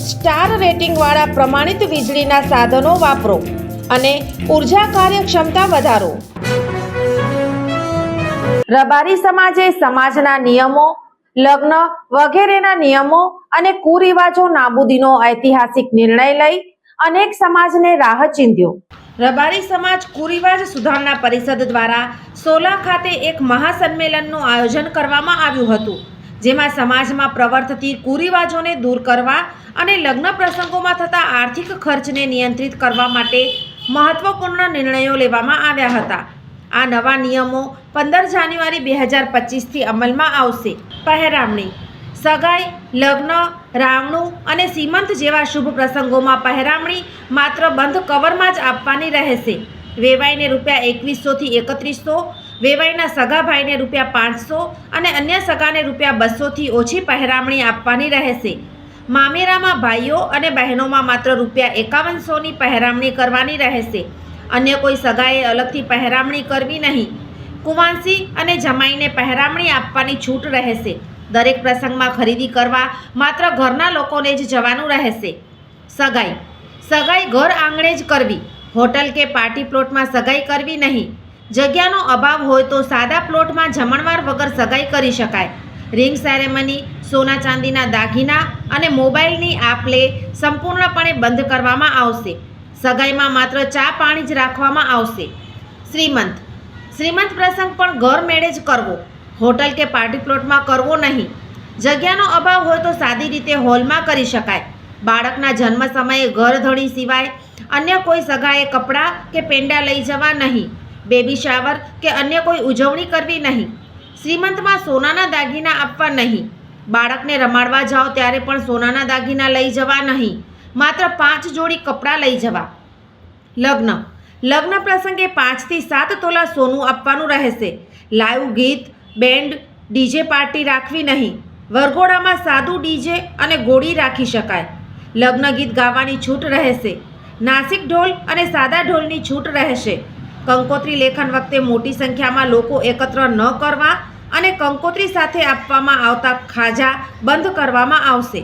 Star રેટિંગવાળા પ્રમાણિત વીજળીના સાધનો વાપરો અને ઊર્જા કાર્યક્ષમતા વધારો. રબારી સમાજે સમાજના નિયમો, લગ્ન વગેરેના નિયમો અને કુરિવાજો નાબૂદીનો ઐતિહાસિક નિર્ણય લઈ અનેક સમાજને રાહ ચીંધ્યો. રબારી સમાજ કુરિવાજ સુધારણા પરિષદ દ્વારા સોલા ખાતે એક મહાસંમેલનનું આયોજન કરવામાં આવ્યું હતું. જેમાં સમાજમાં પ્રવર્તતી કુરિવાજોને દૂર કરવા અને લગ્ન પ્રસંગોમાં થતા આર્થિક ખર્ચને નિયંત્રિત કરવા માટે મહત્વપૂર્ણ નિર્ણયો લેવામાં આવ્યા હતા. આ નવા નિયમો પંદર જાન્યુઆરી બે હજાર પચીસથી અમલમાં આવશે. પહેરામણી. સગાઈ, લગ્ન, રાવણું અને સીમંત જેવા શુભ પ્રસંગોમાં પહેરામણી માત્ર બંધ કવરમાં જ આપવાની રહેશે. વેવાઈને રૂપિયા એકવીસોથી એકત્રીસો વેવાઈના સગા ભાઈને રૂપિયા પાંચસો અને અન્ય સગાને રૂપિયા બસોથી ઓછી પહેરામણી આપવાની રહેશે. મામેરામાં ભાઈઓ અને બહેનોમાં માત્ર રૂપિયા એકાવનસોની પહેરામણી કરવાની રહેશે. અન્ય કોઈ સગાએ અલગથી પહેરામણી કરવી નહીં. કુવાંસી અને જમાઈને પહેરામણી આપવાની છૂટ રહેશે. દરેક પ્રસંગમાં ખરીદી કરવા માત્ર ઘરના લોકોને જ જવાનું રહેશે. સગાઈ. સગાઈ ઘર આંગણે જ કરવી. હોટલ કે પાર્ટી પ્લોટમાં સગાઈ કરવી નહીં. જગ્યાનો અભાવ હોય તો સાદા પ્લોટમાં જમણવાર વગર સગાઈ કરી શકાય. રિંગ સેરેમની, સોના ચાંદીના દાગીના અને મોબાઈલની આપ લે સંપૂર્ણપણે બંધ કરવામાં આવશે. સગાઈમાં માત્ર ચા પાણી જ રાખવામાં આવશે. શ્રીમંત. શ્રીમંત પ્રસંગ પણ ઘર મેળે જ કરવો. હોટલ કે પાર્ટી પ્લોટમાં કરવો નહીં. જગ્યાનો અભાવ હોય તો સાદી રીતે હોલમાં કરી શકાય. બાળકના જન્મ સમયે ઘરધણી સિવાય અન્ય કોઈ સગાએ કપડાં કે પેંડા લઈ જવા નહીં. બેબી શાવર કે અન્ય કોઈ ઉજવણી કરવી નહીં. શ્રીમંતમાં સોનાના દાગીના આપવા નહીં. બાળકને રમાડવા જાઓ ત્યારે પણ સોનાના દાગીના લઈ જવા નહીં. માત્ર પાંચ જોડી કપડાં લઈ જવા. લગ્ન. લગ્ન પ્રસંગે પાંચથી સાત તોલા સોનું આપવાનું રહેશે. લાઈવ ગીત, બેન્ડ, ડીજે પાર્ટી રાખવી નહીં. વરઘોડામાં સાદું ડીજે અને ગોળી રાખી શકાય. લગ્ન ગીત ગાવાની છૂટ રહેશે. નાસિક ઢોલ અને સાદા ઢોલની છૂટ રહેશે. કંકોત્રી લેખન વખતે મોટી સંખ્યામાં લોકો એકત્ર ન કરવા અને કંકોત્રી સાથે આપવામાં આવતા ખાજા બંધ કરવામાં આવશે.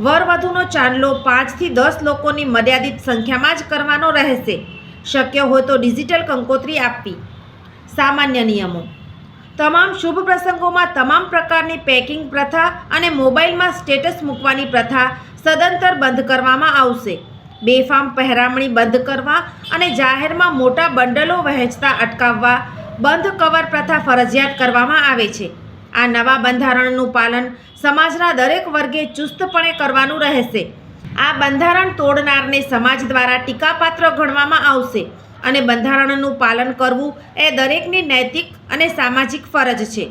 વરવધુનો ચાંદલો પાંચથી દસ લોકોની મર્યાદિત સંખ્યામાં જ કરવાનો રહેશે. શક્ય હોય તો ડિજિટલ કંકોત્રી આપવી. સામાન્ય નિયમો. તમામ શુભ પ્રસંગોમાં તમામ પ્રકારની પેકિંગ પ્રથા અને મોબાઈલમાં સ્ટેટસ મૂકવાની પ્રથા સદંતર બંધ કરવામાં આવશે. બેફામ પહેરામણી બંધ કરવા અને જાહેરમાં મોટા બંડલો વહેંચતા અટકાવવા બંધ કવર પ્રથા ફરજિયાત કરવામાં આવે છે. આ નવા બંધારણનું પાલન સમાજના દરેક વર્ગે ચુસ્તપણે કરવાનું રહેશે. આ બંધારણ તોડનારને સમાજ દ્વારા ટીકાપાત્ર ગણવામાં આવશે અને બંધારણનું પાલન કરવું એ દરેકની નૈતિક અને સામાજિક ફરજ છે.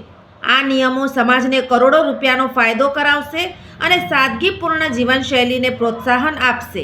આ નિયમો સમાજને કરોડો રૂપિયાનો ફાયદો કરાવશે અને સાદગીપૂર્ણ જીવનશૈલીને પ્રોત્સાહન આપશે.